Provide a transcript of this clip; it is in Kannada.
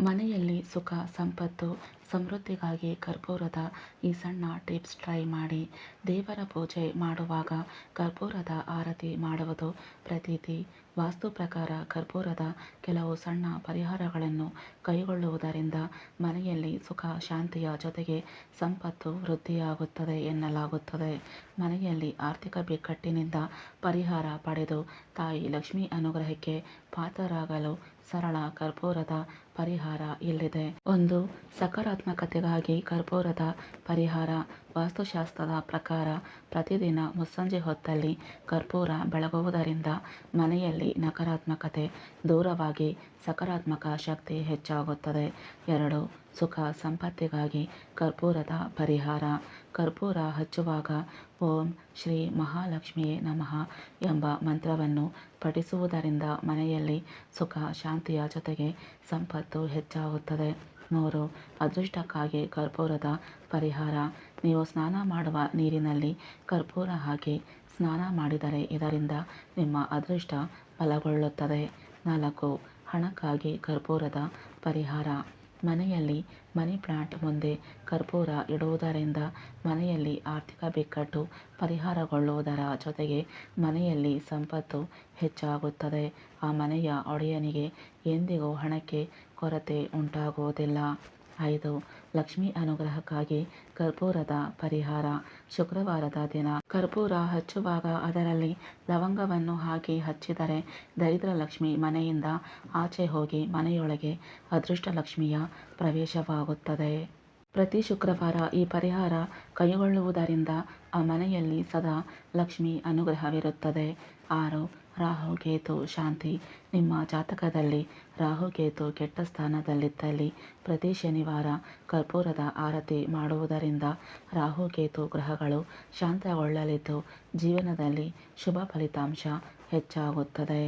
ಮನೆಯಲ್ಲಿ ಸುಖ, ಸಂಪತ್ತು, ಸಮೃದ್ಧಿಗಾಗಿ ಕರ್ಪೂರದ ಈ ಸಣ್ಣ ಟಿಪ್ಸ್ ಟ್ರೈ ಮಾಡಿ. ದೇವರ ಪೂಜೆ ಮಾಡುವಾಗ ಕರ್ಪೂರದ ಆರತಿ ಮಾಡುವುದು ಪ್ರತೀತಿ. ವಾಸ್ತು ಪ್ರಕಾರ ಕರ್ಪೂರದ ಕೆಲವು ಸಣ್ಣ ಪರಿಹಾರಗಳನ್ನು ಕೈಗೊಳ್ಳುವುದರಿಂದ ಮನೆಯಲ್ಲಿ ಸುಖ, ಶಾಂತಿಯ ಜೊತೆಗೆ ಸಂಪತ್ತು ವೃದ್ಧಿಯಾಗುತ್ತದೆ ಎನ್ನಲಾಗುತ್ತದೆ. ಮನೆಯಲ್ಲಿ ಆರ್ಥಿಕ ಬಿಕ್ಕಟ್ಟಿನಿಂದ ಪರಿಹಾರ ಪಡೆದು ತಾಯಿ ಲಕ್ಷ್ಮಿ ಅನುಗ್ರಹಕ್ಕೆ ಪಾತ್ರರಾಗಲು ಸರಳ ಕರ್ಪೂರದ ಪರಿಹಾರ ಇಲ್ಲಿದೆ. ಒಂದು ಸಕಾರಾತ್ಮಕತೆಗಾಗಿ ಕರ್ಪೂರದ ಪರಿಹಾರ. ವಾಸ್ತುಶಾಸ್ತ್ರದ ಪ್ರಕಾರ, ಪ್ರತಿದಿನ ಮುಸ್ಸಂಜೆ ಹೊತ್ತಲ್ಲಿ ಕರ್ಪೂರ ಬೆಳಗುವುದರಿಂದ ಮನೆಯಲ್ಲಿ ನಕಾರಾತ್ಮಕತೆ ದೂರವಾಗಿ ಸಕಾರಾತ್ಮಕ ಶಕ್ತಿ ಹೆಚ್ಚಾಗುತ್ತದೆ. ಎರಡು ಸುಖ ಸಂಪತ್ತಿಗಾಗಿ ಕರ್ಪೂರದ ಪರಿಹಾರ. ಕರ್ಪೂರ ಹಚ್ಚುವಾಗ ಓಂ ಶ್ರೀ ಮಹಾಲಕ್ಷ್ಮಿಯೇ ನಮಃ ಎಂಬ ಮಂತ್ರವನ್ನು ಪಠಿಸುವುದರಿಂದ ಮನೆಯಲ್ಲಿ ಸುಖ ಶಾಂತಿಯ ಜೊತೆಗೆ ಸಂಪತ್ತು ಹೆಚ್ಚಾಗುತ್ತದೆ. ಮೂರು, ಅದೃಷ್ಟಕ್ಕಾಗಿ ಕರ್ಪೂರದ ಪರಿಹಾರ. ನೀವು ಸ್ನಾನ ಮಾಡುವ ನೀರಿನಲ್ಲಿ ಕರ್ಪೂರ ಹಾಕಿ ಸ್ನಾನ ಮಾಡಿದರೆ ಇದರಿಂದ ನಿಮ್ಮ ಅದೃಷ್ಟ ಬಲಗೊಳ್ಳುತ್ತದೆ. ನಾಲ್ಕು, ಹಣಕ್ಕಾಗಿ ಕರ್ಪೂರದ ಪರಿಹಾರ. ಮನೆಯಲ್ಲಿ ಮನಿ ಪ್ಲಾಂಟ್ ಮುಂದೆ ಕರ್ಪೂರ ಇಡುವುದರಿಂದ ಮನೆಯಲ್ಲಿ ಆರ್ಥಿಕ ಬಿಕ್ಕಟ್ಟು ಪರಿಹಾರಗೊಳ್ಳುವುದರ ಜೊತೆಗೆ ಮನೆಯಲ್ಲಿ ಸಂಪತ್ತು ಹೆಚ್ಚಾಗುತ್ತದೆ. ಆ ಮನೆಯ ಒಡೆಯನಿಗೆ ಎಂದಿಗೂ ಹಣಕ್ಕೆ ಕೊರತೆ ಉಂಟಾಗುವುದಿಲ್ಲ. ಐದು. ಲಕ್ಷ್ಮಿ ಅನುಗ್ರಹಕ್ಕಾಗಿ ಕರ್ಪೂರದ ಪರಿಹಾರ. ಶುಕ್ರವಾರದ ದಿನ. ಕರ್ಪೂರ ಹಚ್ಚುವಾಗ ಅದರಲ್ಲಿ ಲವಂಗವನ್ನು ಹಾಕಿ ಹಚ್ಚಿದರೆ ದರಿದ್ರ ಲಕ್ಷ್ಮಿ ಮನೆಯಿಂದ ಆಚೆ ಹೋಗಿ ಮನೆಯೊಳಗೆ ಅದೃಷ್ಟ ಲಕ್ಷ್ಮಿಯ ಪ್ರವೇಶವಾಗುತ್ತದೆ. ಪ್ರತಿ ಶುಕ್ರವಾರ ಈ ಪರಿಹಾರ ಕೈಗೊಳ್ಳುವುದರಿಂದ ಆ ಮನೆಯಲ್ಲಿ ಸದಾ ಲಕ್ಷ್ಮಿ ಅನುಗ್ರಹವಿರುತ್ತದೆ. ಆರು, ರಾಹು, ಕೇತು, ಶಾಂತಿ. ನಿಮ್ಮ ಜಾತಕದಲ್ಲಿ ರಾಹು, ಕೇತು ಕೆಟ್ಟ ಸ್ಥಾನದಲ್ಲಿದ್ದಲ್ಲಿ ಪ್ರತಿ ಶನಿವಾರ ಕರ್ಪೂರದ ಆರತಿ ಮಾಡುವುದರಿಂದ ರಾಹು, ಕೇತು ಗ್ರಹಗಳು ಶಾಂತಗೊಳ್ಳಲಿದ್ದು, ಜೀವನದಲ್ಲಿ ಶುಭ ಫಲಿತಾಂಶ ಹೆಚ್ಚಾಗುತ್ತದೆ.